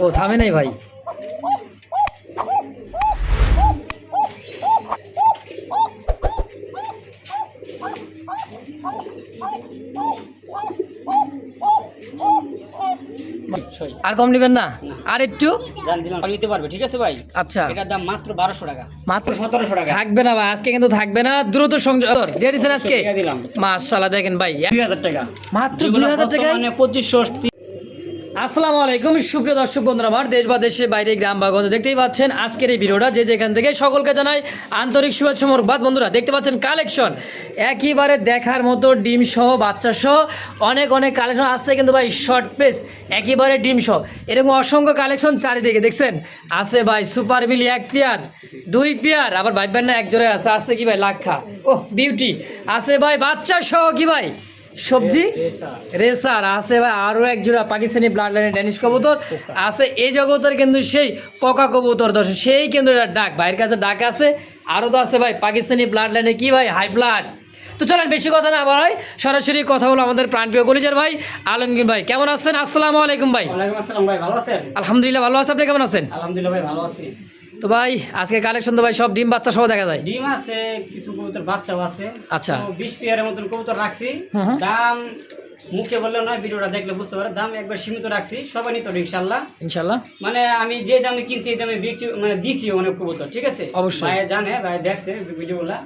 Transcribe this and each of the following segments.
ও থামে নাই ভাই। আর কম নেবেন না? আর একটু? নিতে পারবে ঠিক আছে ভাই আচ্ছা। এটার দাম মাত্র বারোশো টাকা মাত্র সতেরোশো টাকা থাকবে না ভাই আজকে কিন্তু থাকবে না। দ্রুত সংযোগ দিয়ে দিচ্ছেন আজকে? দিলাম। মাশাল্লাহ দেখেন ভাই দুই হাজার টাকা। মাত্র 2000 টাকায়? বর্তমানে পঁচিশশো আসসালামু আলাইকুম। সুপ্রিয় দর্শক বন্ধুরা, আমার দেশ বা দেশের বাইরে গ্রাম বা দেখতেই পাচ্ছেন আজকের এই ভিডিওটা, যে যেখান থেকে সকলকে জানাই আন্তরিক শুভেচ্ছা মোরবাদ বন্ধুরা, দেখতে পাচ্ছেন কালেকশন। একইবারে দেখার মতো ডিম সহ, বাচ্চা সহ অনেক অনেক কালেকশন আসছে কিন্তু ভাই শর্ট পেস একেবারে ডিম সহ। এরকম অসংখ্য কালেকশন চারিদিকে, দেখছেন? আছে ভাই, সুপার মিলি এক পেয়ার, দুই পেয়ার, আবার ভাইবেন না, এক আছে আছে কি ভাই, লাক্ষা। ও বিউটি আছে ভাই, বাচ্চা সহ কি ভাই? সবজি? রেসার আছে ভাই আরও এক জোড়া পাকিস্তানি ব্লাড লাইনের ড্যানিশ কবুতর আছে এই জগতের কিন্তু সেই কোকা কবুতর দর্শক সেই কিন্তু এটা ডাক। ভাইয়ের কাছে ডাক আছে আরও তো আছে ভাই পাকিস্তানি ব্লাড লাইনে কি ভাই? হাই ব্লাড তো চলেন বেশি কথা না বলাই সরাসরি কথা বলো আমাদের প্রাণপ্রিয় কলিজার ভাই আলমগীর ভাই। কেমন আছেন? আসসালামু আলাইকুম ভাই। ওয়ালাইকুম আসসালাম ভাই ভালো আছেন? আলহামদুলিল্লাহ ভালো আছে। আপনি কেমন আছেন? আলহামদুলিল্লাহ ভাই ভালো আছি। তো ভাই আজকে কালেকশন তো ভাই সব ডিম বাচ্চা সহ দেখা যায়। ডিম আছে কিছু কবুতর বাচ্চাও আছে। আচ্ছা। তো বিশ পেয়ারের মতন কবুতর রাখছি। দাম মুখে বললে নয় ভিডিওটা দেখলে বুঝতে পারে। দাম একবার সীমিত রাখছি সবাই নিত ইনশাল্লাহ ইনশাল্লাহ মানে আমি যে দামে কিনছি এই দামে বিকছি মানে দিছি অনেক কবুতর ঠিক আছে? অবশ্যই। ভাই জানে ভাই দেখছে ভিডিওগুলা।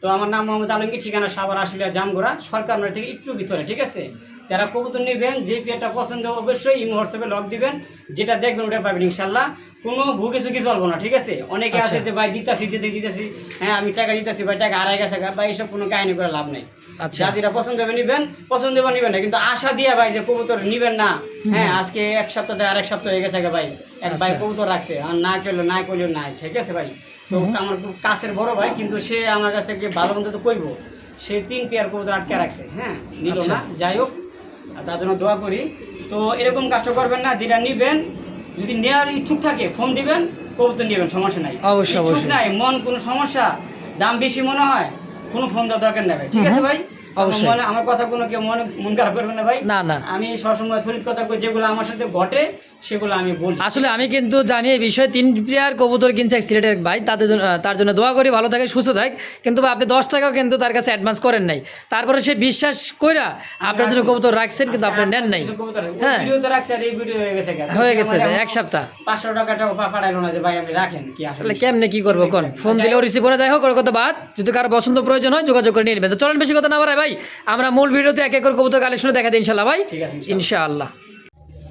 তো আমার নাম মোহাম্মদ আলমগীর ঠিকানা সাবার আশুলিয়া জামগোড়া। সরকার থেকে একটু ভিতরে ঠিক আছে? যারা কবুতর নেবেন যে পেয়ারটা পছন্দ অবশ্যই ইমো হোয়াটসঅ্যাপে লক দিবেন যেটা দেখবেন ওটা পাবেন ইনশাল্লাহ। কোনো ভুগে চুকি চলবো না ঠিক আছে? অনেকে আছে আচ্ছা। যে ভাই দিতাছি দিতে দিতেছি হ্যাঁ আমি টাকা দিতেছি ভাই টাকা আড়াই গেছে বা এইসব কোনো কাহিনী করে লাভ নেই। আচ্ছা। পছন্দ হবে নিবেন পছন্দ হবে নিবেন না কিন্তু আশা দিয়ে ভাই যে কবুতর নিবেন না হ্যাঁ আজকে এক সপ্তাহ থেকে আরেক সপ্তাহ হয়ে গেছে ভাই এক ভাই আচ্ছা। কবুতর রাখছে আর না করল না করল নাই ঠিক আছে ভাই? তো আমার খুব কাছের বড় ভাই কিন্তু সে আমার কাছ থেকে ভালো মন্দ তো কইবো সে তিন পেয়ার কবুতর আটকে রাখছে হ্যাঁ নিল আচ্ছা। না যাই হোক আর তার জন্য দোয়া করি। তো এরকম কাজটা করবেন না যেটা নিবেন যদি নেওয়ার ইচ্ছুক থাকে ফোন দিবেন কবুতর নেবেন সমস্যা নাই। অবশ্যই, অবশ্যই। নাই মন কোনো সমস্যা দাম বেশি মনে হয় কোনো ফোন দেওয়ার দরকার নেবে ঠিক আছে ভাই? অবশ্যই। আমার আমার কথা কোনো কেউ মনে মন খারাপ করবে না ভাই। না না। আমি সবসময় শরীর কথা যেগুলো আমার সাথে ঘটে সেগুলো আমি বলি। আসলে আমি কিন্তু জানি এই বিষয়ে তিন প্লেয়ার কবুতর কিনছে এক সিলেটের ভাই তাদের জন্য তার জন্য দোয়া করি ভালো থাকে সুস্থ থাক। কিন্তু আপনি দশ টাকাও কিন্তু তার কাছে অ্যাডভান্স করেন নাই। তারপরে সে বিশ্বাস কইরা আপনার জন্য কবুতর রাখছেন কিন্তু আপনি নেন নাই। হ্যাঁ। আর এই ভিডিও হয়ে গেছে? হয়ে গেছে এক সপ্তাহ। পাঁচশো টাকাটাও পাঠাইলো না যে ভাই আপনি রাখেন কি আসলে কেমনে কি করব কোন? ফোন দিলেও রিসিভ করা যায় হোক ওর কথা বাদ। যদি কারও পছন্দ প্রয়োজন হয় যোগাযোগ করে নিয়ে নেবেন। তো চলেন বেশি কথা না ভাই আমরা মূল ভিডিওতে এক এক করে কবুতর কালেকশন দেখা দিই ইনশাল্লাহ ভাই। ঠিক আছে, ইনশাআল্লাহ।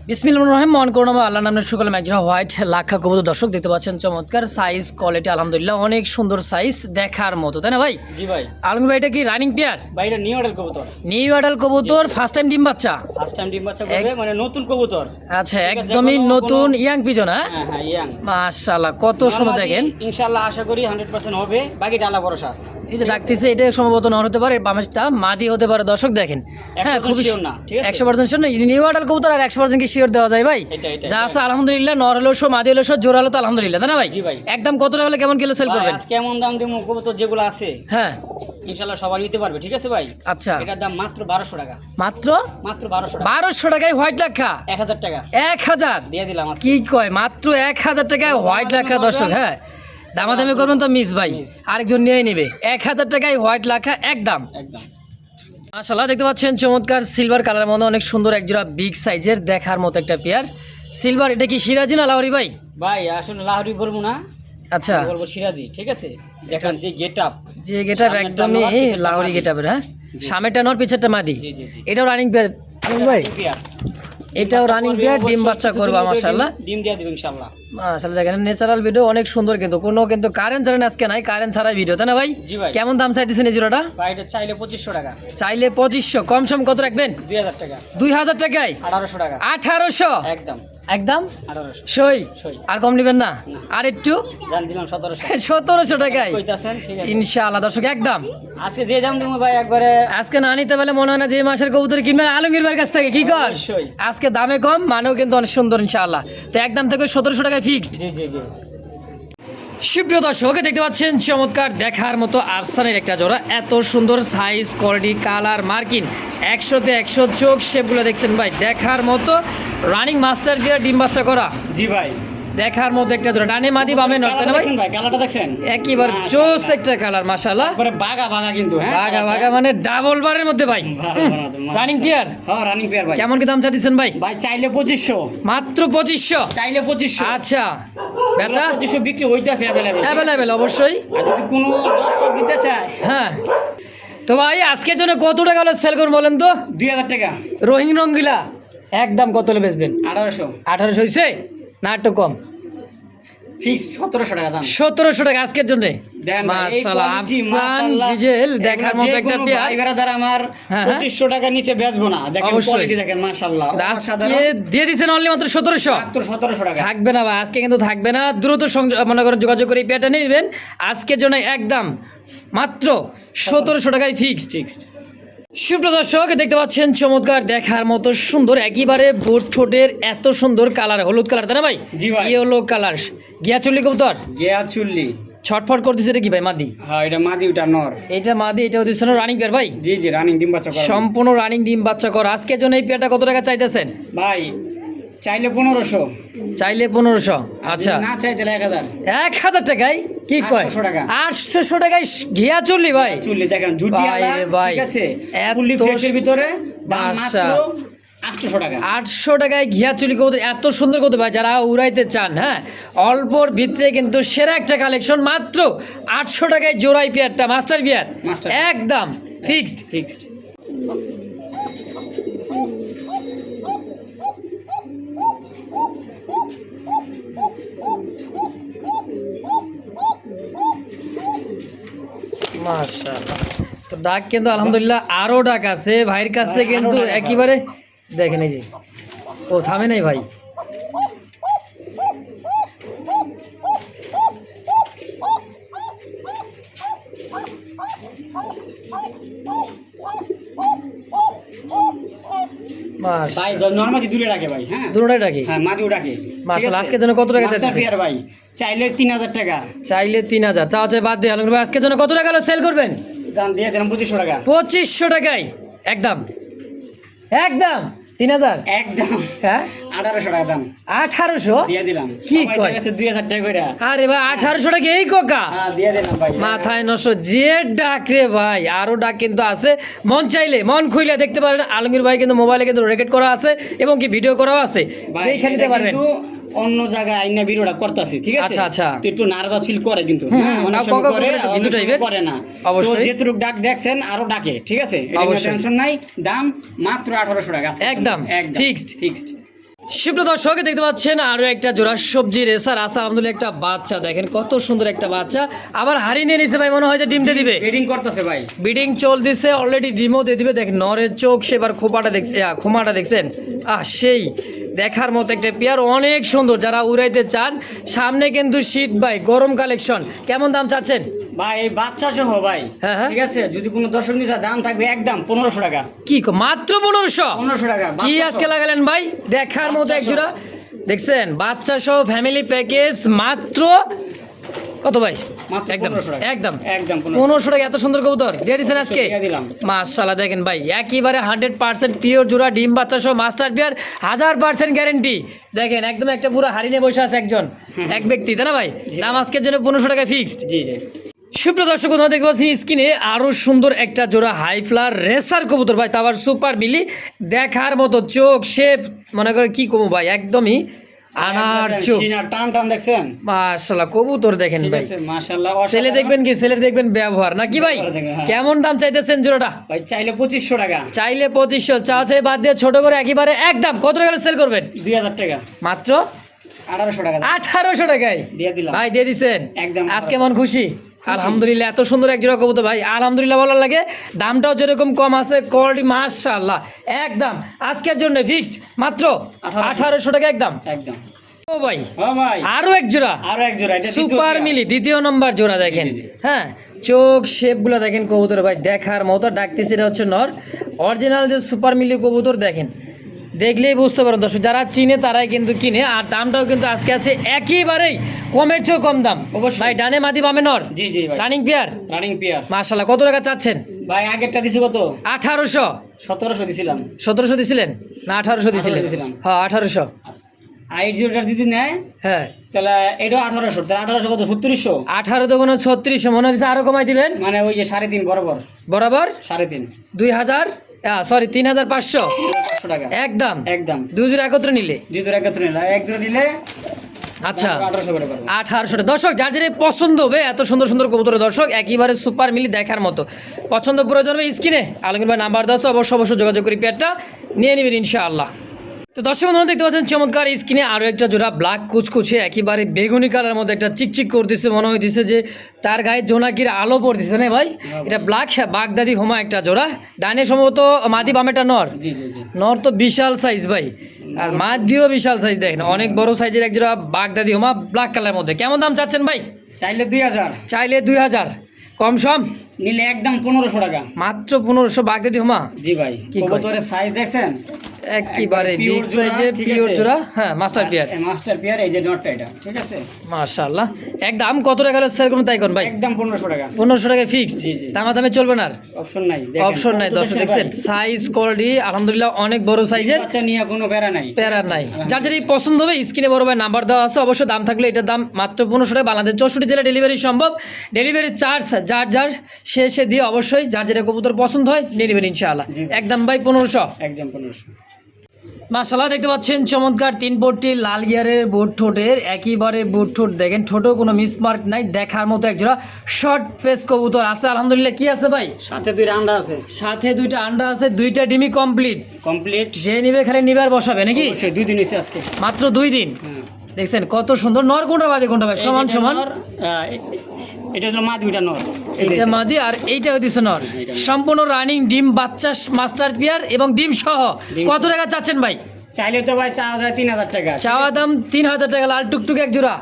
বিসমিল রহিম মন করুন আমার আল্লাহ নামের সুকলম একজন হোয়াইট লাখা কবুতর। দর্শক দেখতে পাচ্ছেন চমৎকার সাইজ কোয়ালিটি আলহামদুলিল্লাহ অনেক সুন্দর সাইজ দেখার মতো তাই না ভাই? জি ভাই। আলমগীর ভাই এটা কি রানিং পেয়ার ভাই এটা নিউ অর্ডার কবুতর। নিউ অ্যাডাল কবুতর ফার্স্ট টাইম ডিম বাচ্চা? ফার্স্ট টাইম ডিম বাচ্চা করবে মানে নতুন কবুতর। আচ্ছা একদমই নতুন ইয়াং পিজন হ্যাঁ? হ্যাঁ হ্যাঁ ইয়াং মাশাআল্লাহ কত সুন্দর দেখেন? ইনশাআল্লাহ আশা করি হান্ড্রেড পার্সেন্ট হবে বাকি ডালা ভরসা। এই যে ডাকতেছে এটা সম্ভবত নর হতে পারে বামেরটা মাদি হতে পারে দর্শক দেখেন। হ্যাঁ খুবই sure না, ঠিক আছে? একশো পার্সেন্ট শিওর না নিউ অ্যাডাল কবুতর আর একশো পার্সেন্ট কি শিওর দেওয়া যায় ভাই? যা আছে আলহামদুলিল্লাহ নর হলেও শো মাদি হলেও শো হলো তো আলহামদুলিল্লাহ তাই না ভাই? ভাই। একদম কত টাকা হলে কেমন কিলো সেল করবেন? আজকে এমন দাম দিব কবুতর যেগুলো আছে হ্যাঁ। ইনশাআল্লাহ সবাই নিতে পারবে ঠিক আছে ভাই? আচ্ছা। এটার দাম মাত্র বারোশো টাকা। মাত্র? মাত্র বারোশো টাকা। বারোশো টাকায় হোয়াইট লাখা এক হাজার টাকা। এক হাজার? দিয়ে দিলাম কি কয় মাত্র এক হাজার টাকায় হোয়াইট লাখা দামাদামি দর্শক? হ্যাঁ। দামাদামি করবেন তো মিস ভাই। আরেকজন নিয়ে নিবে। এক হাজার টাকায় হোয়াইট লাখা একদম। একদম। মাশাল্লাহ দেখতে পাচ্ছেন চমৎকার সিলভার কালারের মধ্যে অনেক সুন্দর একজোড়া বিগ সাইজের দেখার মতো একটা পেয়ার সিলভার এটা কি সিরাজি না লাহরি ভাই? ভাই আসলে লাহরি বলব না। আচ্ছা। বলব সিরাজি ঠিক আছে? দেখেন যে গেট আপ যে সামনেরটা একদমই লাহরি। গেটাবের হ্যাঁ? সামনেরটা নর পিছেরটা মাদি। জি, জি, জি। এটাও রানিং পেয়ার ভাই। এটাও রানিং পেয়ার ডিম বাচ্চা করবা মাশাল্লাহ ডিম দিয়ে দিব ইনশাআল্লাহ। মাশাল্লাহ দেখেন ন্যাচারাল ভিডিও অনেক সুন্দর কিন্তু কোনো কিন্তু কারেন্ট ছাড়েন আজকে নাই কারেন্ট ছাড়াই ভিডিও তাই না ভাই? কেমন দাম চাইতেছেন এই জিরোটা এটা চাইলে পঁচিশশো টাকা। চাইলে পঁচিশশো কম সম কত রাখবেন? দুই হাজার টাকা। দুই হাজার টাকায়? আঠারোশো টাকা। আঠারোশো? একদম। একদম? সই। আর কম নেবেন না? আর একটু? সতেরোশো। টাকায়? কইতাছেন ঠিক আছে। ইনশাআল্লাহ দর্শক একদম। আজকে যে দাম দিব ভাই একবারে আজকে না নিতে পারলে মনে হয় না যে মাসের কবুতর কিনবেন আলমগীর ভাইয়ের কাছ থেকে কি কর? আজকে দামে কম মানেও কিন্তু অনেক সুন্দর ইনশাআল্লাহ। তো একদম থেকে সতেরোশো টাকায় ফিক্সড জি জি জি। সুপ্রিয় দর্শক দেখতে পাচ্ছেন চমৎকার দেখার মতো আফসানের একটা জোড়া। এত সুন্দর সাইজ কোয়ালিটি কালার মার্কিন একশোতে একশো চোখ শেপগুলো দেখছেন ভাই। দেখার মতো রানিং মাস্টার দিয়ে ডিম বাচ্চা করা। জি ভাই। দেখার মধ্যে একটা জোড়া। ডানে মাদি বামে নয় তাই না ভাই? কালারটা দেখছেন? একেবারে জোস একটা কালার মাশাল্লাহ একবারে বাগা বাগা কিন্তু হ্যাঁ ভাগা ভাগা মানে ডাবল বারের মধ্যে ভাই। রানিং পেয়ার হ্যাঁ রানিং পেয়ার ভাই। কেমন কি দাম চাচ্ছেন ভাই? ভাই চাইলে পঁচিশশো। মাত্র পঁচিশশো? চাইলে পঁচিশশো। আচ্ছা। বেচা? পঁচিশশো বিক্রি হইতেছে অ্যাভেলেবেল অ্যাভেলেবেল অবশ্যই। আর যদি কোনো দর্শক নিতে চায়? হ্যাঁ। তো ভাই আজকের জন্য কত টাকা হলে সেল করুন বলেন তো? দুই হাজার টাকা। রোহিং রঙ্গিলা একদম কত হলে বেচবেন? আঠারোশো। আঠারোশো হয়েছে না একটু কম সতেরোশো টাকা আজকের জন্য। দেখার মতো একটা পেয়ার। আমার হ্যাঁ, হ্যাঁ। পঁচিশশো টাকার নিচে বেচবো না। দেখেন অবশ্যই। কোয়ালিটি দেখেন মাশাল্লাহ। দিয়ে দিচ্ছেন অনলি মাত্র সতেরোশো। সতেরোশো টাকা। থাকবে না ভাই আজকে কিন্তু থাকবে না। দ্রুত সংযোগ মনে করেন যোগাযোগ করে এই পেয়ারটা নিয়ে নেবেন। আজকের জন্য একদম মাত্র সতেরোশো টাকায় ফিক্সড ফিক্সড সুপ্রিয় দর্শক দেখতে পাচ্ছেন চমৎকার দেখার মতো সুন্দর একেবারে ভোট ঠোঁটের এত সুন্দর কালার হলুদ কালার তাই না ভাই? জি ভাই। Yellow colour. গিয়া চুল্লি কবুতর? গিয়া চুল্লি। ছটফট করতেছে এটা কি ভাই মাদি? হ্যাঁ এটা মাদি ওটা নর। এটা মাদি এটা ওদের সোনা রানিং পেয়ার ভাই। জি জি রানিং ডিম বাচ্চা করা। সম্পূর্ণ রানিং ডিম বাচ্চা কর। আজকের জন্য এই পেয়ারটা কত টাকা চাইতেছেন? ভাই চাইলে পনেরোশো। চাইলে পনেরোশো আচ্ছা। না চাই তাহলে এক হাজার। এক হাজার টাকায়? কি কয়? টাকা। আটশোশো টাকায় ঘিয়া চল্লি ভাই? চুল্লি দেখেন ঝুটি ভাই ঠিক আছে? ভিতরে টাকা। আটশো টাকায় ঘিয়া চুলি কবুতর এত সুন্দর কবুতর ভাই যারা উড়াইতে চান হ্যাঁ? অল্পর ভিতরে কিন্তু সেরা একটা কালেকশন মাত্র আটশো টাকায় জোড়াই পেয়ারটা মাস্টার পেয়ার। একদম ফিক্সড ফিক্সড মাশাআল্লাহ। তো ডাক কিন্তু আলহামদুলিল্লাহ আরও ডাক আছে। ভাইয়ের কাছে কিন্তু ডাক। একেবারে দেখেন এই যে ও থামে নাই ভাই। ভাই নর্মালি দূরে রাখে ভাই হ্যাঁ? দুটোটাই ডাকি? হ্যাঁ মাদিও ডাকে। মাশাআল্লাহ, আজকের জন্য কত টাকা চাইতেছে? ভাই চাইলে তিন হাজার টাকা। চাইলে তিন হাজার। চাওয়া চাই বাদ দিয়ে আলম ভাই আজকের জন্য কত টাকা সেল করবেন? দাম দিয়ে দিলাম পঁচিশশো টাকা। পঁচিশশো টাকায়। একদম। একদম। তিন হাজার? একদম। হ্যাঁ? আঠারোশো টাকা দাম। আঠারোশো? দিয়ে দিলাম। কি কয়? দুই হাজার টাকা করে আরে ভাই আঠারোশো টাকা এই কোকা? হ্যাঁ দিয়ে দিলাম ভাই। মাথায় নশো যে ডাক রে ভাই আরও ডাক কিন্তু আছে। মন চাইলে মন খুইলে দেখতে পারেন। আলমগীর ভাই কিন্তু মোবাইলে কিন্তু রেকর্ড করা আছে এবং কি ভিডিও করাও আছে। এইখানে নিতে পারবেন। অন্য জায়গায় আইনা ভিডিওটা করতেছি ঠিক আছে? আচ্ছা, আচ্ছা। তো একটু নার্ভাস ফিল করে কিন্তু। হ্যাঁ, অনেক সময় করে, না। তো। যেটুক ডাক দেখছেন আরও ডাকে ঠিক আছে। টেনশন নাই। দাম মাত্র আঠারোশো টাকা একদম, fixed। ফিক্সড সুপ্রিয় দর্শক দেখতে পাচ্ছেন আরও একটা জোড়া সবজি রেসার আসা আলহামদুলিল্লাহ একটা বাচ্চা। দেখেন কত সুন্দর একটা বাচ্চা। আবার হারিয়ে নিয়ে নিছে ভাই মনে হয় যে ডিম দিয়ে দিবে। ব্রিডিং করতেছে ভাই। বিডিং চলতেছে অলরেডি ডিমও দিয়ে দিবে। দেখেন নরের চোখ সেবার খোপাটা দেখছে খুমাটা দেখছেন। আহ সেই। দেখার মতো একটা পেয়ার অনেক সুন্দর। যারা উড়াইতে চান সামনে কিন্তু শীত ভাই গরম কালেকশন। কেমন দাম চাচ্ছেন? ভাই এই বাচ্চা সহ ভাই। হ্যাঁ, হ্যাঁ। ঠিক আছে যদি কোনো দর্শক নিতে দাম থাকবে একদম পনেরোশো টাকা। কি মাত্র পনেরোশো? পনেরোশো টাকা কি আজকে লাগালেন ভাই? দেখার মতো একজোড়া দেখছেন বাচ্চা সহ ফ্যামিলি প্যাকেজ মাত্র কত ভাই? একদম একদম। একদম পনেরোশো। টাকা এত সুন্দর কবুতর। দিয়ে দিচ্ছেন আজকে। মাশাল্লাহ দেখেন ভাই একেবারে হান্ড্রেড পার্সেন্ট পিওর জোড়া ডিম বাচ্চা সহ মাস্টার বিয়ার হাজার পার্সেন্ট গ্যারেন্টি দেখেন একদম একটা পুরো হারিয়ে বসে আছে একজন এক ব্যক্তি তাই না ভাই? দাম আজকের জন্য পনেরোশো টাকা ফিক্সড জি জি। সুপ্রিয় দর্শক বন্ধুরা দেখতে পাচ্ছি স্ক্রিনে আরও সুন্দর একটা জোড়া হাই ফ্লার রেসার কবুতর ভাই তারপর সুপার মিলি দেখার মতো চোখ শেপ মনে করে কি কমু ভাই একদমই আনার চোখ। টান টান দেখছেন? মাশাল্লাহ কবুতর দেখেন ভাই। আছে ছেলে দেখবেন কি? ছেলে দেখবেন ব্যবহার। নাকি ভাই? ব্যবহার হ্যাঁ। কেমন দাম চাইতেছেন জোড়াটা? ভাই চাইলে টাকা। চা চাই বাদ দিয়ে ছোট করে একেবারে একদম। কত টাকা সেল করবেন? টাকা। মাত্র? টাকা। টাকায়? দিয়ে দিলাম। ভাই দিয়ে দিচ্ছেন একদম। আজকে মন খুশি? আলহামদুলিল্লাহ এত সুন্দর এক জোড়া কবুতর ভাই। আলহামদুলিল্লাহ ভালো লাগে দামটাও যেরকম কম আছে কোয়ালিটি মাশাআল্লাহ। একদম আজকের জন্য ফিক্সড মাত্র আঠারোশো। টাকা একদম। একদম। ও ভাই আরও এক জোড়া? আরও এক জোড়া সুপার মিলি দ্বিতীয় নম্বর জোড়া দেখেন। হ্যাঁ চোখ শেপগুলো দেখেন কবুতর ভাই দেখার মতো ডাকতেছে এটা হচ্ছে নর। অরিজিনাল যে সুপার মিলি কবুতর দেখেন দেখলেই বুঝতে পারেন দর্শক যারা চিনে তারাই কিন্তু কিনে আর দামটাও কিন্তু আজকে আছে একেবারেই কমের চেয়েও কম দাম। অবশ্যই। ভাই ডানে মাদি বামে নর জি জি ভাই। রানিং পেয়ার রানিং পেয়ার মাশাল্লাহ কত টাকা চাচ্ছেন? ভাই আগেরটা দিছি কত? আঠারোশো। সতেরোশো দিছিলাম। সতেরোশো দিছিলেন? না আঠারোশো দিছিলেন। হ্যাঁ আঠারোশো। আইট জিরোটা যদি নেয় হ্যাঁ। তাহলে এটাও আঠারোশো। তাহলে আঠারোশো কত? সত্তরিশশো আঠারো তো কোনো ছত্রিশশো মনে হচ্ছে আরও কমাই দিবেন? মানে ওই যে সাড়ে তিন বরাবর। বরাবর? সাড়ে তিন। দুই হাজার? সরি তিন হাজার পাঁচশো। টাকা। একদম। একদম। দুজোর একত্রে নিলে। দুজোর একত্র নিলে এক নিলে আচ্ছা। আঠারোশো দর্শক যার যেটা পছন্দ হবে এত সুন্দর সুন্দর কবুতরের দর্শক একেবারে সুপার মিলি দেখার মতো। পছন্দ প্রয়োজন হবে স্ক্রিনে। আলমগীর ভাই নাম্বার দশ অবশ্য অবশ্য যোগাযোগ করি পেয়ারটা। নিয়ে নেবেন ইনশাআল্লাহ। তো দর্শক বন্ধুরা দেখতে পাচ্ছেন চমৎকার স্ক্রিনে আরও একটা জোড়া ব্ল্যাক কুচকুচে একেবারে বেগুনি কালার মধ্যে একটা চিকচিক করতেছে মনে হইতেছে যে তার গায়ে জোনাকির আলো পড়তেছে না ভাই? এটা ব্ল্যাক বাগদাদি হোমা একটা জোড়া। ডানে সম্ভবত মাদি বামেটা নর। নর তো বিশাল সাইজ ভাই। আর মাদিও বিশাল সাইজ দেখেন অনেক বড় সাইজের এক জোড়া বাগদাদি হোমা ব্ল্যাক কালারের মধ্যে। কেমন দাম চাচ্ছেন ভাই? চাইলে দুই হাজার। চাইলে দুই হাজার। কম সম? নিলে একদম পনেরোশো টাকা। মাত্র পনেরোশো বাগদাদি হোমা? জি ভাই। কি সাইজ দেখছেন? একেবারে বিগ সাইজের পিওর জোড়া হ্যাঁ মাস্টার পিয়ার মাস্টার পিয়ার এই যে নটটা এটা ঠিক আছে? মাশাআল্লাহ। একদম কত টাকা হলে তাই কোন ভাই? একদম পনেরোশো টাকা। পনেরোশো টাকা ফিক্সড। দামা দামে চলবে না অপশন নাই অপশন নাই দর্শক দেখছেন সাইজ কোয়ালিটি আলহামদুলিল্লাহ অনেক বড় সাইজের বাচ্চা নিয়ে কোনো প্যারা নাই। প্যারা নাই। যার যেটি পছন্দ হবে স্ক্রিনে বড় ভাই নাম্বার দেওয়া আছে অবশ্য দাম থাকলে এটার দাম মাত্র পনেরোশো টাকা। বাংলাদেশ চৌষট্টি জেলা ডেলিভারি সম্ভব। ডেলিভারি চার্জ যার যার সে সে দিয়ে অবশ্যই যার যেটা কবুতর পছন্দ হয় নিয়ে নেবেন ইনশাআল্লাহ। একদম ভাই পনেরোশো। একদম পনেরোশো। মাসাল্লাহ দেখতে পাচ্ছেন চমৎকার তিন বোর্ডটি লাল গিয়ারের বোর্ড ঠোঁটের একইবারে বোর্ড ঠোঁট। দেখেন ঠোঁটেও কোনো মিসমার্ক নাই দেখার মতো একজোড়া শর্ট ফেস কবুতর আছে। আলহামদুলিল্লাহ কি আছে ভাই? সাথে দুই রান্ডা আছে। সাথে দুইটা আন্ডা আছে দুইটা ডিমি কমপ্লিট। কমপ্লিট। যে নিবে খালি নিবার বসাবে নাকি? দুই দিন এসে আজকে। মাত্র দুই দিন। হ্যাঁ। দেখছেন কত সুন্দর নর কোনটা বাদে কোনটা ভাই? সমান সমান। এটা হলো মা দুইটা নর। এইটা মাদি আর এইটা হইতেছে নর। সম্পূর্ণ রানিং ডিম বাচ্চা মাস্টার পিয়ার এবং ডিম সহ। কত টাকা চাচ্ছেন ভাই? চাইলে তো ভাই চা হাজার তিন হাজার টাকা। চাওয়া দাম তিন হাজার টাকা লাল টুকটুক এক জোড়া।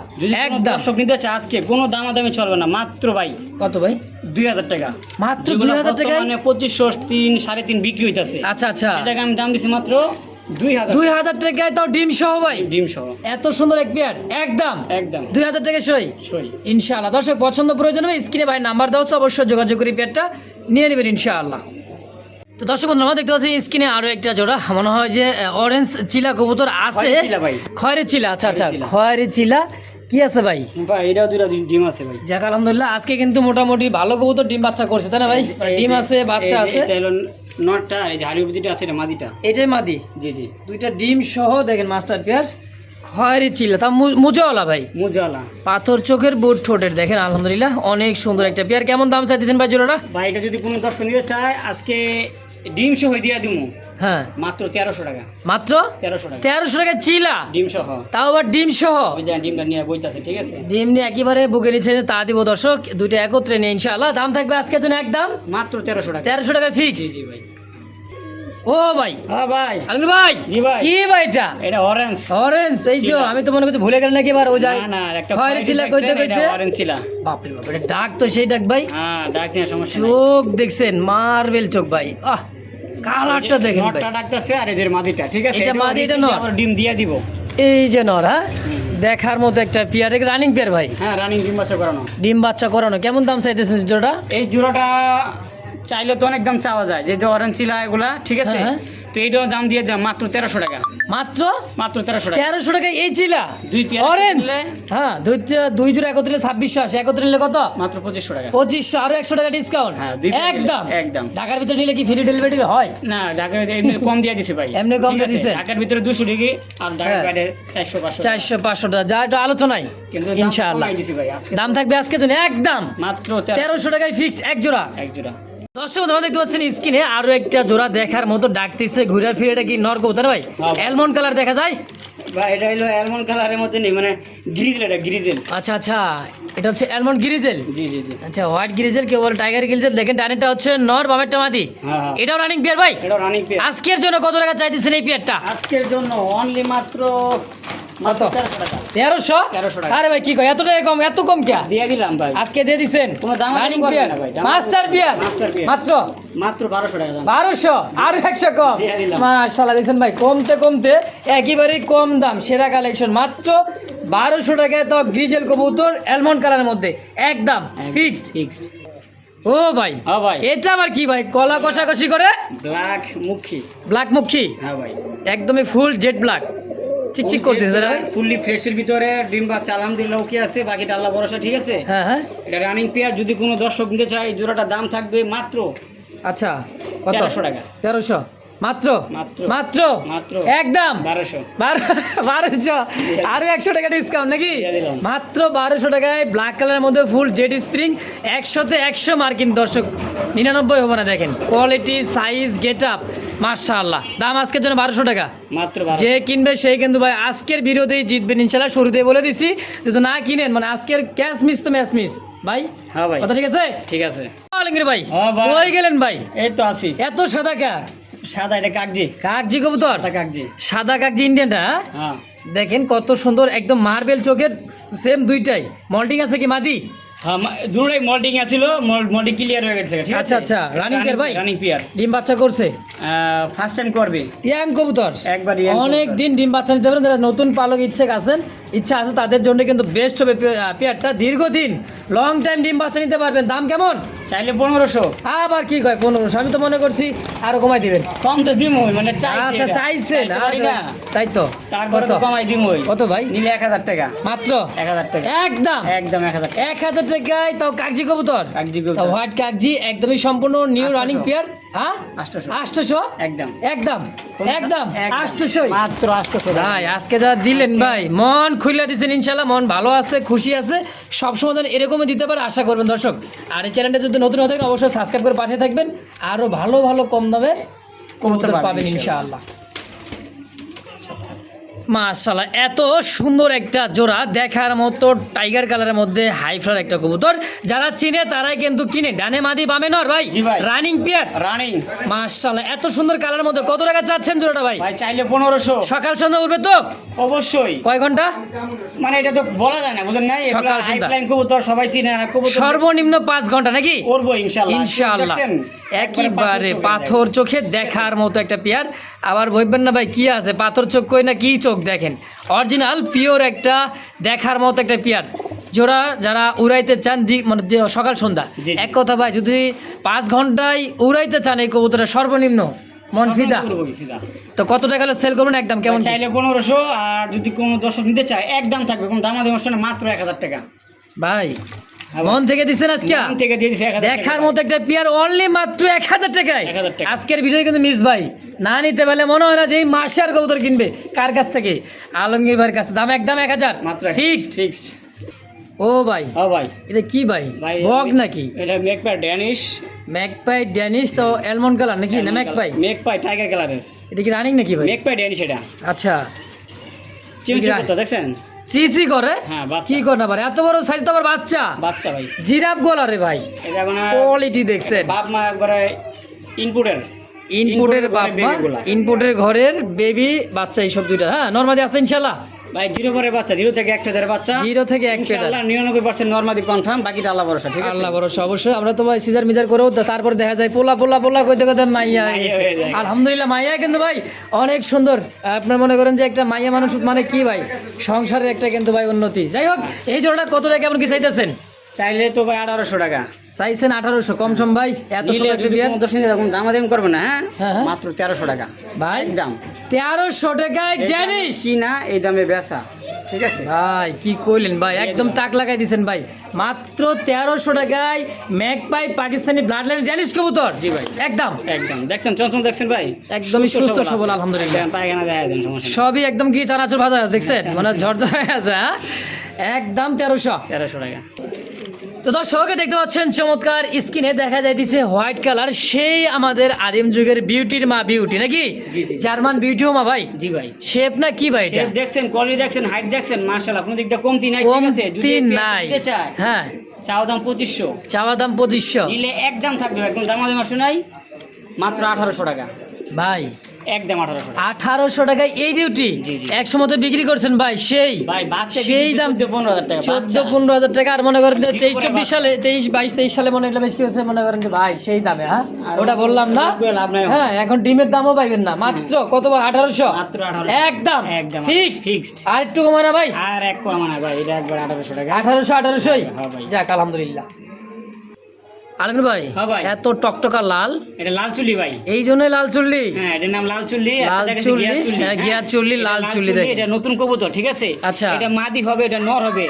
একদম। দর্শক নিতে চায় আজকে কোনো দামাদামি চলবে না মাত্র ভাই কত ভাই? দুই হাজার টাকা। মাত্র যেগুলো 2000 টাকায়? বর্তমানে পঁচিশশো তিন সাড়ে তিন বিক্রি হইতাছে। আচ্ছা আচ্ছা। সেটাকে আমি দাম দিছি মাত্র দুই হাজার। টাকায় তাও ডিম সহ ভাই? ডিম সহ। এত সুন্দর এক পেয়ার? একদম? একদম। দুই হাজার টাকা সই? সই। ইনশাআল্লাহ। দর্শক পছন্দ প্রয়োজন হবে স্ক্রিনে ভাই নাম্বার দেওয়া অবশ্যই যোগাযোগ করি পেয়ারটা নিয়ে নেবেন ইনশাআল্লাহ। তো দর্শক বন্ধু আমরা দেখতে পাচ্ছি স্ক্রিনে আরও একটা জোড়া। মনে হয় যে অরেঞ্জ চিলা কবুতর আছে। খয়েরি চিলা আচ্ছা আচ্ছা খয়েরি চিলা। কি আছে ভাই? ভাই এটাও দুইটা ডিম- আছে ভাই। যাক আলহামদুলিল্লাহ আজকে কিন্তু মোটামুটি ভালো কবুতর ডিম বাচ্চা করছে তাই না ভাই? ডিম আছে বাচ্চা আছে। নটটা আর এই যে হাড়ির যেটা আছে এটা মাদিটা। এটাই মাদি? জি জি। দুইটা ডিম সহ দেখেন মাস্টার পেয়ার খয়েরি চিল্লা। তা মুজাওয়ালা ভাই? মুজওয়ালা। পাথর চোখের বুট ঠোঁটের দেখেন আলহামদুলিল্লাহ অনেক সুন্দর একটা পেয়ার। কেমন দাম চাইতেছেন ভাই জোড়াটা? ভাই এটা যদি কোনো দর্শক নিতে চায় আজকে ডিম সহ দিয়ে দিব হ্যাঁ। মাত্র তেরোশো টাকা। মাত্র? তেরোশো টাকা। তেরোশো টাকা চিলা? ডিম সহ। তাও আবার ডিম সহ? ডিমটা নিয়ে বইতাছে ঠিক আছে? ডিম নিয়ে একেবারে বুকে নিচ্ছে তা দিব দর্শক দুইটা একত্রে নিয়ে ইনশাআল্লাহ। দাম থাকবে আজকের জন্য একদম? মাত্র তেরোশো টাকা। তেরোশো টাকা জি ফিক্সড জি ভাই। ও ভাই। হ্যাঁ ভাই। ভাই জি ভাই। কি ভাই এটা? এটা অরেঞ্জ অরেঞ্জ এই যে আমি তো মনে করছি ভুলে গেলেন নাকি এবার ও যায়। না না একটা খয়েরি চিলা কইতে কইতে? অরেঞ্জ ছিলা বাপরে বাপ এটা ডাক তো সেই ডাক ভাই। হ্যাঁ ডাক নিয়ে সমস্যা চোখ দেখছেন মার্বেল চোখ ভাই। আহ কালারটা দেখেন নটটা ডাকতেছে আর এই যে মাদিটা ঠিক আছে? এটা ডিম দিয়ে দিব। এই যে নর হ্যাঁ? দেখার মতো একটা পিয়ার। রানিং পেয়ার ভাই? হ্যাঁ রানিং ডিম বাচ্চা করানো। ডিম বাচ্চা করানো। কেমন দাম চাইতেছেন জোড়াটা? এই জোড়াটা চাইলে তো অনেক দাম চাওয়া যায়। যে অরেঞ্জ চিলা এগুলা ঠিক আছে? হ্যাঁ। তো এইটার দাম দিয়ে মাত্র তেরোশো টাকা। মাত্র? মাত্র তেরোশো টাকা। তেরোশো টাকা এই চিলা? দুই অরেঞ্জ হ্যাঁ দুই দুই জোড়া একত্রে নিলে ছাব্বিশশো আসে একত্রে নিলে কত? মাত্র পঁচিশশো টাকা। পঁচিশশো আরও একশো টাকা ডিসকাউন্ট হ্যাঁ, একদম। একদম। ঢাকার ভিতরে নিলে কি ফ্রি ডেলিভারি হয়? না ঢাকার ভিতরে এমনি কম দিয়ে দিছে ভাই। এমনি কম দিয়ে দিছে? ঢাকার ভিতরে দুশো ডিগ্রি আর ঢাকার হ্যাঁ। বাইরে চারশো পাঁচশো চারশো পাঁচশো টাকা। যা একটু আলোচনায় কিন্তু ইনশাআল্লাহ। দাম থাকবে আজকে জন্য একদম। মাত্র তেরোশো টাকায় ফিক্সড এক জোড়া। এক জোড়া। দর্শক তোমরা দেখতে পাচ্ছেন স্ক্রিনে আরও একটা জোড়া দেখার মতো ডাকতেছে ঘুরে ফিরে এটা কি নর কবুতর ভাই? অ্যালমন্ড কালার দেখা যায়? ভাই এটা হলো অ্যালমন্ড কালারের মধ্যে নেই মানে গ্রিজেল এটা গ্রিজেল আচ্ছা আচ্ছা এটা হচ্ছে অ্যালমন্ড গিরিজেল জি জি জি। আচ্ছা হোয়াইট গিরিজেল কেউ বলে টাইগার গিরিজেল দেখেন ডানেরটা হচ্ছে নর বামেরটা মাদি। হ্যাঁ হ্যাঁ। এটাও রানিং পিয়ার ভাই? এটা রানিং পেয়ার আজকের জন্য কত টাকা চাইতেছেন এই পিয়ারটা আজকের জন্য অনলি মাত্র মাত্র তেরোশো তেরোশো? টাকা। আরে ভাই কি কয়? এত টাকা কম এত কম কে? দিয়ে দিলাম ভাই। আজকে দিয়ে দিছেন? কোনো দামাদামি রানিং করবে পিয়ার না ভাই, দামাদামি মাস্টার পিয়ার মাত্র? মাত্র বারোশো টাকা দাম। বারোশো? আর একশো কম? মাশাল্লাহ দেখছেন ভাই কমতে কমতে একেবারেই কম দাম সেরা কালেকশন মাত্র বারোশো টাকায় তো গ্রিজেল কবুতর অ্যালমন্ড কালারের মধ্যে একদম ফিক্সড ফিক্সড ও ভাই ভাই। এটা আবার কি ভাই কলা কষাকষি করে? ব্ল্যাক মুখী। ব্ল্যাক মুখী? হ্যাঁ ভাই। একদমই ফুল জেড ব্ল্যাক চিকচিক করতেছে না ভাই? ফুললি ফ্রেশের ভিতরে ডিম কি আছে বাকিটা আল্লাহ ভরসা ঠিক আছে হ্যাঁ হ্যাঁ এটা রানিং পেয়ার যদি কোনো দর্শক নিতে চায় জোড়াটা দাম থাকবে মাত্র আচ্ছা কত টাকা। তেরোশো মাত্র? মাত্র। একদম? বারোশো। বারোশো। আরও একশো টাকা ডিসকাউন্ট নাকি? মাত্র বারোশো টাকায় ব্ল্যাক কালারের মধ্যে ফুল জেড স্প্রিং একশোতে একশো মার্কিন দর্শক। নিরানব্বই হবে না দেখেন। কোয়ালিটি সাইজ গেট আপ মার্শাল্লাহ দাম আজকের জন্য বারোশো টাকা। মাত্র যে কিনবে সেই কিন্তু ভাই আজকের ভিডিওতেই জিতবেন ইনশাল্লাহ শুরুতেই বলে দিছি। যদি না কিনেন মানে আজকের ক্যাশ মিস তো ম্যাচ মিস ভাই? হ্যাঁ ভাই। কথা ঠিক আছে? ঠিক আছে। আলমগীর ভাই হ্যাঁ কই গেলেন ভাই? এই তো আছি। এত সাদা কা সাদা এটা কাগজি কাকজি কবুতর? কাগজি সাদা কাকজি ইন্ডিয়ানটা? হ্যাঁ? দেখেন কত সুন্দর একদম মার্বেল চোখের সেম দুইটাই। মল্টিং আছে কি মাদি? হ্যাঁ দুটোই মল্টিং আছিল মল্টিং ক্লিয়ার হয়ে গেছে ঠিক আচ্ছা, আচ্ছা, running pair ভাই? রানিং পিয়ার ডিম বাচ্চা করছে? ফার্স্ট টাইম করবে। ইয়াং কবুতর। একবার অনেক দিন ডিম বাচ্চা নিতে পারেন যারা নতুন পালক ইচ্ছে আছেন ইচ্ছা আছে তাদের জন্য কিন্তু বেস্ট হবে পেয়ারটা দীর্ঘদিন লং টাইম ডিম বাচ্চা নিতে পারবেন। দাম কেমন? চাইলে পনেরোশো। আবার কি কয় পনেরোশো? আমি তো মনে করছি আরও কমাই দিবেন। কম তো দিম মানে আচ্ছা চাইছে চাইছেন। আচ্ছা, তাই তো। তারপর তো কমাই দিম কত ভাই? নিলে এক হাজার টাকা। মাত্র? এক হাজার টাকা। একদম? একদম এক হাজার এক হাজার টাকায় তাও কাগজি কবুতর? কাগজি কবুতর। হোয়াইট কাগজি একদমই সম্পূর্ণ নিউ রানিং পেয়ার। হ্যাঁ? একদম। একদম। একদম। মাত্র ভাই আজকে যা দিলেন ভাই মন খুলে দিচ্ছেন ইনশাল্লাহ মন ভালো আছে খুশি আছে সবসময় যেন এরকমই দিতে পারে আশা করবেন দর্শক। আর এই চ্যানেলটা যদি নতুন হয়ে থাকেন অবশ্যই সাবস্ক্রাইব করে পাশে থাকবেন। আরও ভালো ভালো কম দামের কবুতর পাবেন পাবেন ইনশাআল্লাহ। মাশাল্লাহ এত সুন্দর একটা জোড়া। দেখার মতো টাইগার কালারের মধ্যে হাইফ্লার একটা কবুতর। যারা চিনে তারাই কিন্তু কিনে। ডানে মাদি বামে নর ভাই। রানিং পেয়ার রানিং মাশাল্লাহ এত সুন্দর কালারের মধ্যে কত টাকা চাচ্ছেন জোড়াটা ভাই? ভাই চাইলে পনেরোশো। সকাল সন্ধ্যা উঠবে তো? অবশ্যই। কয় ঘণ্টা? মানে এটা তো বলা যায় না বুঝলেন না সকাল সন্ধ্যা। কবুতর সবাই চিনে কবুতর সর্বনিম্ন পাঁচ ঘণ্টা নাকি? করব ইনশাল্লাহ ইনশাআল্লাহ। দেখছেন? একেবারে পাথর চোখে দেখার মতো একটা পেয়ার। আবার বলবেন না ভাই কি আছে? পাথর চোখ কই না কি চোখ দেখেন? অরিজিনাল পিওর একটা দেখার মতো একটা পেয়ার। জোড়া যারা উড়াইতে চান মানে সকাল সন্ধ্যা। এক কথা ভাই যদি পাঁচ ঘন্টায় উড়াইতে চান এই কবুতরটা সর্বনিম্ন মন। ফিদা। তো কত টাকা সেল করবেন? একদম কেমন চাইলে পনেরোশো আর যদি কোনো দর্শক নিতে চায় একদম থাকবে। কোনো মাত্র এক হাজার টাকা। ভাই মন থেকে দিচ্ছেন আজকে? মন থেকে দিয়ে দিছে দেখার। মতো একটা পেয়ার অনলি মাত্র এক হাজার টাকায়। 1000 টাকা। আজকের ভিডিও কিন্তু মিস ভাই। না নিতে পারলে মনে হয় না যে এই মাসে আর কবুতর কিনবে। কার কাছ থেকে? আলমগীর ভাইয়ের কাছে দাম একদম এক হাজার। মাত্র ফিক্সড ফিক্সড ও ভাই। ও ভাই। এটা কি ভাই? বক নাকি? এটা মেকপাই ড্যানিশ ম্যাকপাই ড্যানিশ তো অ্যালমন্ড কালার নাকি? না ম্যাকপাই মেকপাই টাইগার কালারের এটা কি রানিং নাকি ভাই? মেকপাই ড্যানিশ এটা। আচ্ছা। চিউ এটা- করতে দেখছেন চিচি করে? হ্যাঁ কি করে পারে? এত বড় সাইজ তো আবার বাচ্চা। বাচ্চা ভাই। জিরাফ গলা রে ভাই। কোয়ালিটি দেখছেন। বাপ মা একবারে ইনপুটের ইনপুটের ঘরের মা ইনপুটের ঘরের বেবি বাচ্চা এইসব দুইটা। হ্যাঁ নর্মাদি আছে ইনশাল্লাহ ভাই জিরো পরে বাচ্চা জিরো থেকে এক বাচ্চা। জিরো থেকে এক আল্লাহ নিরানব্বই পার্সেন্ট নর্মাদি কনফার্ম বাকিটা আল্লাহ ভরসা ঠিক আছে? আল্লাহ ভরসা অবশ্যই। আমরা তো ভাই সিজার মিজার করেও তারপর দেখা যায় পোলা পোলা পোলা কইতে কইতে মাইয়া। আলহামদুলিল্লাহ মাইয়া কিন্তু ভাই অনেক সুন্দর। আপনার মনে করেন যে একটা মাইয়া মানুষ মানে কি ভাই? সংসারের একটা কিন্তু ভাই উন্নতি। যাই হোক এই জোড়াটা কত টাকা কেমন কি চাইতেছেন? চাইলে তো ভাই আঠারোশো টাকা। চাইছেন আঠারোশো কম সম ভাই এত এরকম দামাদামি করবে না হ্যাঁ? হ্যাঁ, হ্যাঁ। মাত্র তেরোশো টাকা। ভাই দাম তেরোশো টাকায় ড্যানিশ? না এই দামে বেচা। ঠিক আছে? ভাই কি কইলেন ভাই একদম তাক লাগাই দিছেন ভাই। মাত্র তেরোশো টাকায় magpie Pakistani blood line Danish কবুতর? জি ভাই। একদম। একদম। দেখছেন চঞ্চল দেখছেন ভাই? একদমই সুস্থ সবল আলহামদুলিল্লাহ। পায়খানা দেয় দেন সমস্যা সবই একদম কি চানাচুর ভাজা আছে দেখছেন? মানে ঝরঝর হয়ে আছে হ্যাঁ? একদম তেরোশো। তেরোশো টাকা। তো দর্শক দেখতে পাচ্ছেন চমৎকার স্কিনে দেখা যাইতেছে হোয়াইট কালার সেই আমাদের আদিম যুগের বিউটির মা বিউটি নাকি। জার্মান বিউটিও মা ভাই? জি ভাই। শেপ না কি ভাই এটা? দেখছেন কোয়ালিটি দেখছেন হাইট দেখছেন মার্শাল্লাহ কোনো দিক দিয়ে কমতি নাই ঠিক আছে? যদি নাই। হ্যাঁ। চাও দাম পঁচিশশো। চাওয়া দাম পঁচিশশো। নিলে একদম থাকবে একদম দামাদামি মাসে নাই মাত্র আঠারোশো টাকা। ভাই একদম আঠারোশো আঠারোশো টাকায় এই বিউটি বিক্রি করছেন ভাই সেই? সেই দাম পনেরো হাজার টাকা চোদ্দ পনেরো হাজার টাকা আর মনে করেন তেইশ চব্বিশ সালে তেইশ বাইশ তেইশ সালে মনে মনে করেন ভাই সেই দামে হ্যাঁ? ওটা বললাম না। হ্যাঁ এখন ডিমের দামও পাইবেন না। মাত্র কত আঠারোশো? একদম। একদম। ফিক্সড। ফিক্সড। আর একটু কমা না ভাই? আর এক কম না ভাই এটা একবার আঠারোশো টাকা। আঠারোশো আঠারোশোই? হ্যাঁ যাক আলহামদুলিল্লাহ। আলম ভাই হ্যাঁ এত টকটকা লাল? এটা লাল চুল্লি ভাই। এই জন্যই লাল চুল্লি? হ্যাঁ এটার নাম লাল চুল্লি লাল চুল্লি, হ্যাঁ, চুল্লি, লাল চুল্লি। এটা নতুন কবুতর ঠিক আছে? আচ্ছা। এটা মাদি হবে এটা নর হবে।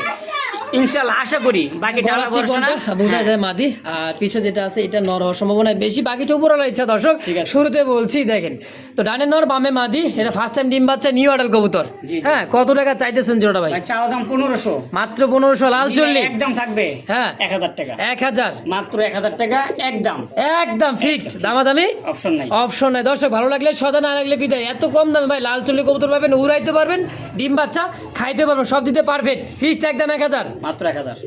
ইনশাআল্লাহ আশা করি। বাকি গলা চিকনটা বোঝা যায় মাদি। আর পিছে যেটা আছে এটা নর হওয়ার সম্ভাবনা বেশি। বাকিটা উপরওয়ালার ইচ্ছা দর্শক। শুরুতে বলছি দেখেন। তো ডানে নর বামে মাদি। এটা ফার্স্ট টাইম ডিম বাচ্চা নিউ আডাল কবুতর। হ্যাঁ কত টাকা চাইতেছেন জোড়া ভাই? ভাই চাওয়া দাম পনেরোশো। মাত্র পনেরোশো লাল চল্লি একদম থাকবে। হ্যাঁ। এক হাজার টাকা। এক হাজার। মাত্র এক হাজার টাকা একদম একদম ফিক্সড দামাদামি? অপশন নাই। অপশন নাই। দর্শক ভালো লাগলে সদা না লাগলে বিদায়। এত কম দামে ভাই লাল চল্লি কবুতর পাবেন উড়াইতে পারবেন ডিম বাচ্চা খাইতে পারবেন সব দিতে পারবেন। ফিক্সড একদম এক হাজার। মাত্র এক হাজার।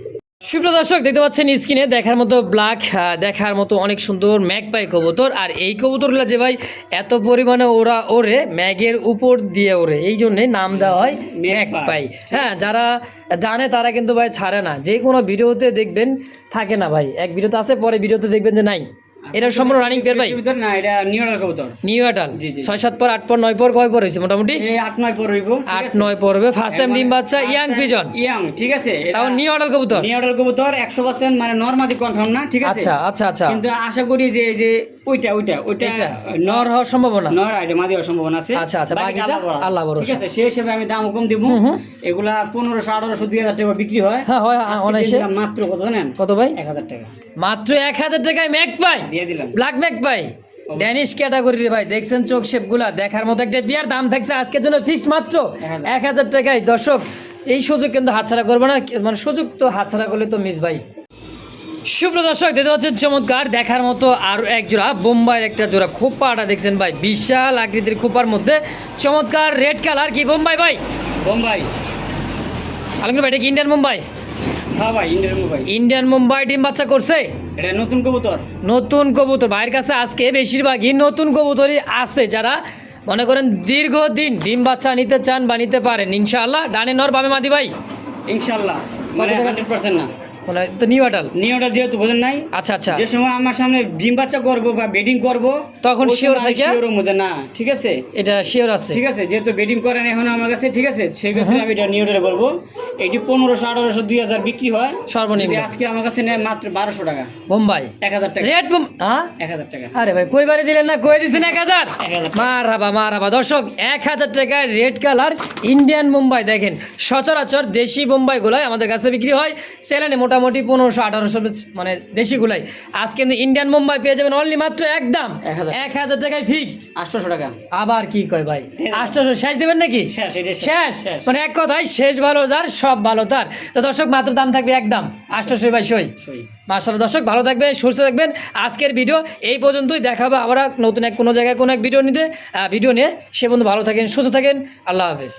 সুপ্রিয় দর্শক দেখতে পাচ্ছেন স্ক্রিনে দেখার মতো ব্ল্যাক দেখার মতো অনেক সুন্দর ম্যাগ পাই কবুতর। আর এই কবুতরগুলো যে ভাই এত পরিমাণে ওরা ওরে ম্যাগের উপর দিয়ে ওরে এই জন্যে নাম দেওয়া হয় ম্যাগ পাই হ্যাঁ যারা জানে তারা কিন্তু ভাই ছাড়ে না। যে কোনো ভিডিওতে দেখবেন থাকে না ভাই। এক ভিডিওতে আছে পরে ভিডিওতে দেখবেন যে নাই। এটা সম্পূর্ণ রানিং পেয়ার ভাই? ভিতর না এটা নিউ অর্ডার কবুতর। নিউ অ্যাডাল জি, জি। ছয় সাত পর আট পর নয় পর কয় পর হয়েছে মোটামুটি? এই আট নয় পর হইব আট নয় হবে ফার্স্ট টাইম ডিম বাচ্চা ইয়াং পিজন ইয়াং ঠিক আছে। তাও নিউ অ্যাডাল কবুতর? নিউ অর্ডার কবুতর একশো পার্সেন্ট মানে নর্মাদি কনফার্ম না ঠিক আছে? আচ্ছা আচ্ছা আচ্ছা। কিন্তু আশা করি যে যে ওইটা ওইটা ওইটা নর হওয়ার সম্ভাবনা? নর আইডে মাদি হওয়ার সম্ভাবনা আছে। আচ্ছা, আচ্ছা, বাকিটা আল্লাহ ভরসা। ঠিক আছে সেই হিসেবে আমি দাম কম দিব। এগুলা পনেরোশো আঠারোশো দুই হাজার টাকা বিক্রি হয়। হ্যাঁ হয় অনায়াসে। মাত্র কত জানেন? কত ভাই? এক হাজার টাকা। মাত্র এক হাজার টাকায় ম্যাক পাই? দিয়ে দিলাম। ব্ল্যাক ম্যাক পাই? ড্যানিশ ক্যাটাগরির ভাই দেখছেন চোখ শেপগুলা? দেখার মতো একটা বিয়ার দাম থাকছে আজকের জন্য ফিক্সড মাত্র এক হাজার। টাকায়। দর্শক এই সুযোগ কিন্তু হাতছাড়া করব না। মানে সুযোগ তো হাতছাড়া করলে তো মিস ভাই। সুপ্র দর্শক দেখতে পাচ্ছেন চমৎকার দেখার মতো আরও এক জোড়া বোম্বাইয়ের একটা জোড়া খোপাটা দেখছেন ভাই বিশাল আকৃতির খোপার মধ্যে চমৎকার রেড কালার কি বোম্বাই ভাই? বোম্বাই। আলমগীর ভাই এটা কি ইন্ডিয়ান মুম্বাই হ্যাঁ ভাই ইন্ডিয়ান মোবাইল ইন্ডিয়ান মুম্বাই ডিম বাচ্চা করছে? এটা নতুন কবুতর। নতুন কবুতর। ভাইয়ের কাছে আজকে বেশিরভাগই নতুন কবুতরই আছে যারা মনে করেন দীর্ঘদিন ডিম বাচ্চা নিতে চান বা নিতে পারেন ইনশাআল্লাহ। ডানে নর বামে মাদি ভাই? ইনশাল্লাহ মানে হান্ড্রেড পার্সেন্ট না। মানে তো নিউ আটাল নিয়মটা যেহেতু বোঝেন নাই আচ্ছা আচ্ছা। যে সময় আমার সামনে ডিম বাচ্চা করব বা বেডিং করব তখন sure থাকে? শিওর মজা না ঠিক আছে? এটা শিওর আছে। ঠিক আছে যেহেতু বেডিং করেন এখন আমার কাছে ঠিক আছে? সেক্ষেত্রে আমি এটা নিউডে বলব এটি পনেরোশো আঠারোশো দুই হাজার বিক্রি হয়। সর্বনিম্ন। আজকে আমার কাছে নেয় মাত্র বারোশো টাকা। বোম্বাই। এক হাজার টাকা। রেড বোম হ্যাঁ এক হাজার টাকা। আরে ভাই কই দিলেন না? কই দিছেন এক হাজার? মার হাবা মার হাবা দর্শক এক হাজার টাকায় রেড কালার ইন্ডিয়ান মুম্বাই দেখেন। সচরাচর দেশি আমাদের কাছে বিক্রি হয়। সেলেনে মোটামুটি পনেরোশো আঠারোশো মানে দেশি গুলাই। আজ কিন্তু ইন্ডিয়ান মুম্বাই পেয়ে যাবেন অনলি মাত্র একদম এক হাজার। এক হাজার টাকায় ফিক্সড আটশোশো টাকা। আবার কি কয় ভাই? আটশোশো শেষ দেবেন নাকি? শেষ। মানে এক কথায় শেষ ভালো যার সব ভালো তার। তো দর্শক মাত্র দাম থাকবে একদম। আটশোশো বাই সই। সই। মার্শাল দর্শক ভালো থাকবেন সুস্থ থাকবেন। আজকের ভিডিও এই পর্যন্তই। দেখাবো আবার নতুন এক কোনো জায়গায় কোনো এক ভিডিও নিতে। ভিডিও নিয়ে সে বন্ধু ভালো থাকেন সুস্থ থাকেন। আল্লাহ হাফেজ।